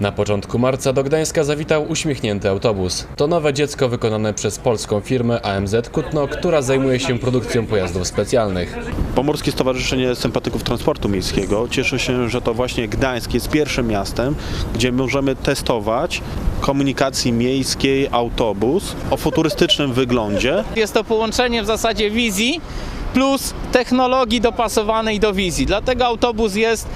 Na początku marca do Gdańska zawitał uśmiechnięty autobus. To nowe dziecko wykonane przez polską firmę AMZ Kutno, która zajmuje się produkcją pojazdów specjalnych. Pomorskie Stowarzyszenie Sympatyków Transportu Miejskiego cieszy się, że to właśnie Gdańsk jest pierwszym miastem, gdzie możemy testować komunikacji miejskiej autobus o futurystycznym wyglądzie. Jest to połączenie w zasadzie wizji plus technologii dopasowanej do wizji. Dlatego autobus jest,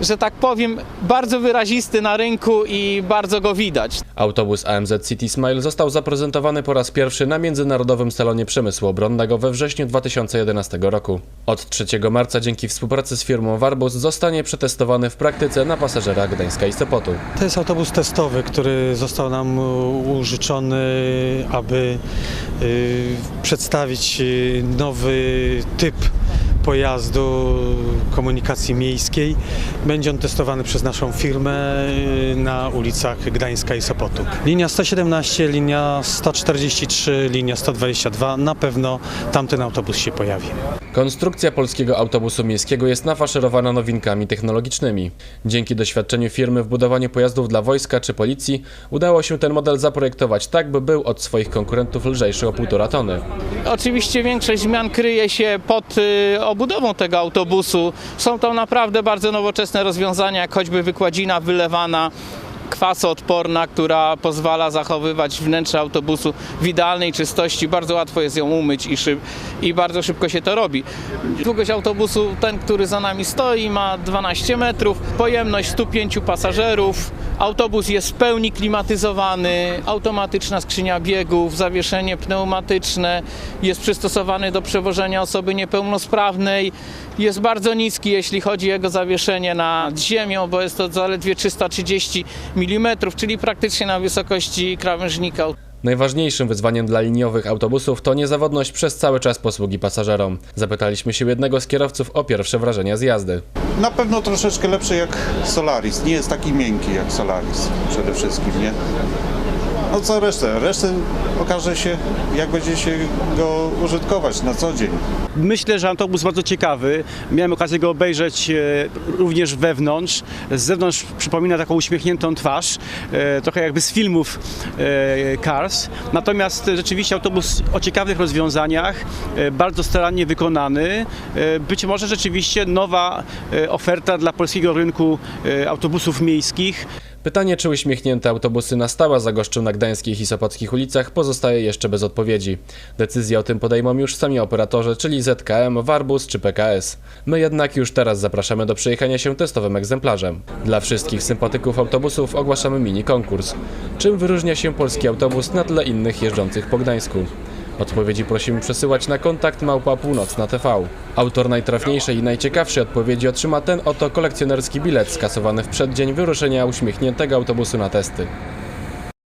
że tak powiem, bardzo wyrazisty na rynku i bardzo go widać. Autobus AMZ City Smile został zaprezentowany po raz pierwszy na Międzynarodowym Salonie Przemysłu Obronnego we wrześniu 2011 roku. Od 3 marca dzięki współpracy z firmą Warbus zostanie przetestowany w praktyce na pasażerach Gdańska i Sopotu. To jest autobus testowy, który został nam u- użyczony, aby y, przedstawić y, nowy typ pojazdu komunikacji miejskiej. Będzie on testowany przez naszą firmę y, na ulicach Gdańska i Sopotu. Linia 117, linia 143, linia 122, na pewno tamten autobus się pojawi. Konstrukcja polskiego autobusu miejskiego jest nafaszerowana nowinkami technologicznymi. Dzięki doświadczeniu firmy w budowaniu pojazdów dla wojska czy policji udało się ten model zaprojektować tak, by był od swoich konkurentów lżejszy o 1,5 tony. Oczywiście większość zmian kryje się pod y, obudową tego autobusu. Są to naprawdę bardzo nowoczesne rozwiązania, jak choćby wykładzina wylewana kwasoodporna, która pozwala zachowywać wnętrze autobusu w idealnej czystości. Bardzo łatwo jest ją umyć i, szyb, i bardzo szybko się to robi. Długość autobusu, ten, który za nami stoi, ma 12 metrów, pojemność 105 pasażerów. Autobus jest w pełni klimatyzowany, automatyczna skrzynia biegów, zawieszenie pneumatyczne, jest przystosowany do przewożenia osoby niepełnosprawnej. Jest bardzo niski, jeśli chodzi o jego zawieszenie nad ziemią, bo jest to zaledwie 330 mm, czyli praktycznie na wysokości krawężnika. Najważniejszym wyzwaniem dla liniowych autobusów to niezawodność przez cały czas posługi pasażerom. Zapytaliśmy się jednego z kierowców o pierwsze wrażenia z jazdy. Na pewno troszeczkę lepszy jak Solaris. Nie jest taki miękki jak Solaris przede wszystkim, nie? No co resztę? Resztę okaże się, jak będzie się go użytkować na co dzień. Myślę, że autobus bardzo ciekawy. Miałem okazję go obejrzeć e, również wewnątrz. Z zewnątrz przypomina taką uśmiechniętą twarz, e, trochę jakby z filmów e, Cars. Natomiast rzeczywiście autobus o ciekawych rozwiązaniach, bardzo starannie wykonany. Być może rzeczywiście nowa oferta dla polskiego rynku autobusów miejskich. Pytanie, czy uśmiechnięte autobusy na stałe zagoszczą na gdańskich i sopockich ulicach, pozostaje jeszcze bez odpowiedzi. Decyzję o tym podejmą już sami operatorzy, czyli ZKM, Warbus czy PKS. My jednak już teraz zapraszamy do przejechania się testowym egzemplarzem. Dla wszystkich sympatyków autobusów ogłaszamy mini konkurs. Czym wyróżnia się polski autobus na tle innych jeżdżących po Gdańsku? Odpowiedzi prosimy przesyłać na kontakt małpa północna TV. Autor najtrafniejszej i najciekawszej odpowiedzi otrzyma ten oto kolekcjonerski bilet skasowany w przeddzień wyruszenia uśmiechniętego autobusu na testy.